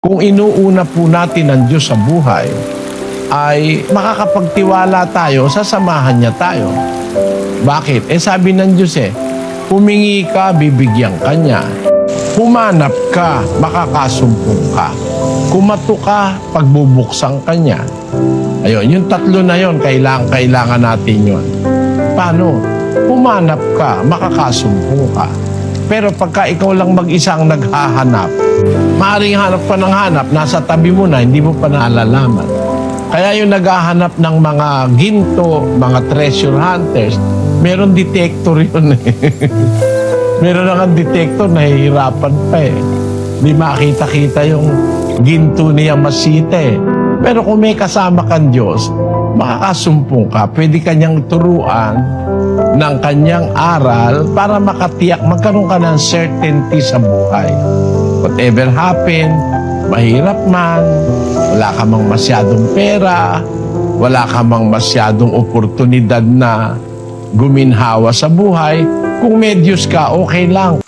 Kung inuuna po natin ang Diyos sa buhay, ay makakapagtiwala tayo, sasamahan niya tayo. Bakit? Eh sabi ng Diyos eh, humingi ka, bibigyan ka niya. Humanap ka, makakasumpong ka. Kumato ka, pagbubuksan ka niya. Ayun, yung tatlo na yon kailangan, kailangan natin yon. Paano? Humanap ka, makakasumpong ka. Pero pagka ikaw lang mag-isa ang naghahanap, maaaring hanap pa ng hanap, nasa tabi mo na, hindi mo pa naalalaman. Kaya yung naghahanap ng mga ginto, mga treasure hunters, meron detector yun eh. meron na detector, nahihirapan pa eh. Di makita-kita yung ginto niya masita eh. Pero kung may kasama kang Diyos, makakasumpong ka. Pwede kanyang turuan ng kanyang aral para makatiyak, magkaroon ka ng certainty sa buhay. Whatever happen, mahirap man, wala ka mang masyadong pera, wala ka mang masyadong oportunidad na guminhawa sa buhay, kung may Diyos ka, okay lang.